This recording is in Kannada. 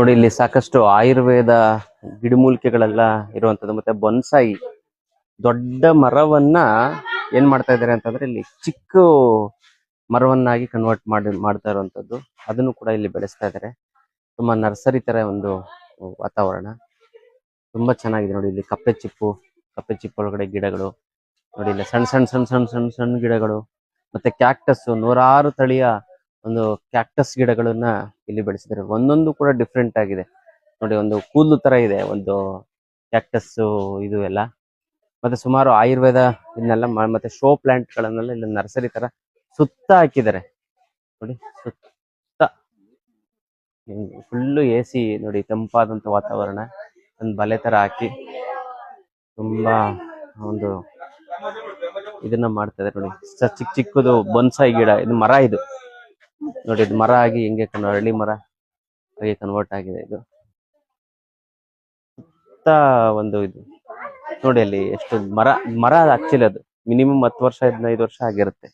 ನೋಡಿ, ಇಲ್ಲಿ ಸಾಕಷ್ಟು ಆಯುರ್ವೇದ ಗಿಡಮೂಲಿಕೆಗಳೆಲ್ಲ ಇರುವಂತದ್ದು ಮತ್ತೆ ಬೊನ್ಸಾಯಿ, ದೊಡ್ಡ ಮರವನ್ನ ಏನ್ ಮಾಡ್ತಾ ಇದ್ದಾರೆ ಅಂತಂದ್ರೆ, ಇಲ್ಲಿ ಚಿಕ್ಕ ಮರವನ್ನಾಗಿ ಕನ್ವರ್ಟ್ ಮಾಡಿ, ಮಾಡ್ತಾ ಇರುವಂತದ್ದು ಅದನ್ನು ಕೂಡ ಇಲ್ಲಿ ಬೆಳೆಸ್ತಾ ಇದ್ದಾರೆ. ತುಂಬಾ ನರ್ಸರಿ ತರ ಒಂದು ವಾತಾವರಣ. ತುಂಬಾ ಚೆನ್ನಾಗಿದೆ ನೋಡಿ, ಇಲ್ಲಿ ಕಪ್ಪೆ ಚಿಪ್ಪು ಕಪ್ಪೆ ಚಿಪ್ಪು ಒಳಗಡೆ ಗಿಡಗಳು. ನೋಡಿ, ಇಲ್ಲಿ ಸಣ್ಣ ಸಣ್ಣ ಸಣ್ಣ ಸಣ್ಣ ಸಣ್ಣ ಸಣ್ಣ ಗಿಡಗಳು. ಮತ್ತೆ ಕ್ಯಾಕ್ಟಸ್, ನೂರಾರು ತಳಿಯ ಒಂದು ಕ್ಯಾಕ್ಟಸ್ ಗಿಡಗಳನ್ನ ಇಲ್ಲಿ ಬೆಳೆಸಿದ್ದಾರೆ. ಒಂದೊಂದು ಕೂಡ ಡಿಫ್ರೆಂಟ್ ಆಗಿದೆ. ನೋಡಿ, ಒಂದು ಕೂದಲು ತರ ಇದೆ, ಒಂದು ಕ್ಯಾಕ್ಟಸ್ ಇದು ಎಲ್ಲ. ಮತ್ತೆ ಸುಮಾರು ಆಯುರ್ವೇದ ಇದನ್ನೆಲ್ಲ ಮತ್ತೆ ಶೋ ಪ್ಲಾಂಟ್ ಗಳನ್ನೆಲ್ಲ ಇಲ್ಲಿ ನರ್ಸರಿ ತರ ಸುತ್ತ ಹಾಕಿದ್ದಾರೆ. ನೋಡಿ, ಸುತ್ತ. ಫುಲ್ಲು ಎ ಸಿ ನೋಡಿ, ತಂಪಾದಂತ ವಾತಾವರಣ. ಒಂದು ಬಲೆ ತರ ಹಾಕಿ ತುಂಬಾ ಒಂದು ಇದನ್ನ ಮಾಡ್ತಾ ಇದ್ದಾರೆ. ನೋಡಿ ಚಿಕ್ಕ ಚಿಕ್ಕದು ಬೊನ್ಸಾಯಿ ಗಿಡ, ಇದು ಮರ ಇದು. ನೋಡಿ, ಇದು ಮರ ಆಗಿ ಹಿಂಗೆ ಕನ್ ಹಳ್ಳಿ ಮರ ಹಾಗೆ ಕನ್ವರ್ಟ್ ಆಗಿದೆ ಇದು. ಸುತ್ತ ಒಂದು ಇದು. ನೋಡಿ ಅಲ್ಲಿ ಎಷ್ಟು ಮರ ಮರ ಆಕ್ಚುಲಿ ಅದು. ಮಿನಿಮಮ್ ಹತ್ತು ವರ್ಷ, ಹದಿನೈದು ವರ್ಷ ಆಗಿರುತ್ತೆ.